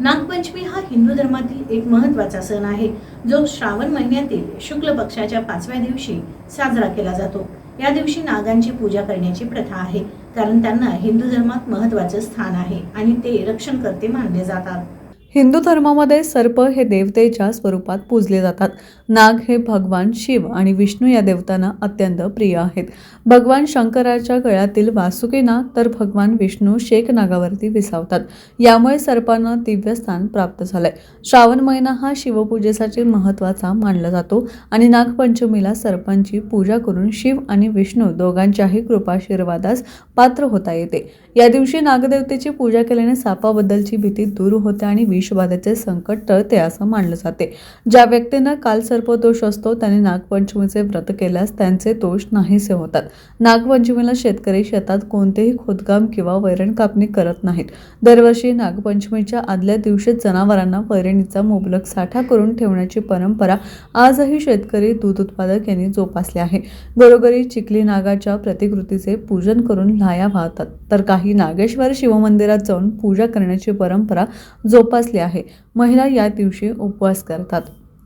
नागपंचमी हा हिंदू धर्मातील एक महत्त्वाचा सण आहे. जो श्रावण महिन्यातील शुक्ल पक्षाच्या पाचव्या दिवशी साजरा केला जातो. या दिवशी नागांची पूजा करण्याची प्रथा आहे. कारण त्यांना हिंदू धर्मात महत्त्वाचे स्थान आहे आणि ते रक्षणकर्ते मानले जातात. हिंदू धर्मामध्ये सर्प हे देवतेच्या स्वरूपात पूजले जातात. नाग हे भगवान शिव आणि विष्णू या देवतांना अत्यंत प्रिय आहेत. भगवान शंकराच्या गळ्यातील वासुकी नाग तर भगवान विष्णू शेक नागावरती विसावतात. यामुळे सर्पांना दिव्य स्थान प्राप्त झालंय. श्रावण महिना हा शिवपूजेसाठी महत्त्वाचा मानला जातो आणि नागपंचमीला सर्पांची पूजा करून शिव आणि विष्णू दोघांच्याही कृपाशीर्वादास पात्र होता येते. या दिवशी नागदेवतेची पूजा केल्याने सापाबद्दलची भीती दूर होते आणि विषबाधेचे संकट टळते असं मानलं जाते. ज्या व्यक्तींना काल सर्पदोष असतो त्यांनी नागपंचमीचे व्रत केल्यास त्यांचे दोष नाहीसे होतात. नागपंचमीला शेतकरी शेतात कोणतेही खोदकाम किंवा वैरण कापणी करत नाहीत. दरवर्षी नागपंचमीच्या आदल्या दिवशी जनावरांना वैरणीचा मुबलक साठा करून ठेवण्याची परंपरा आजही शेतकरी दूध उत्पादक यांनी जोपासली आहे. घरोघरी चिखली नागाच्या प्रतिकृतीचे पूजन करून लाया वाहतात. तर काही नागेश्वर शिवमंदिरात जाऊन पूजा करण्याची परंपरा जोपासली आहे. महिला या दिवशी उपवास करतात.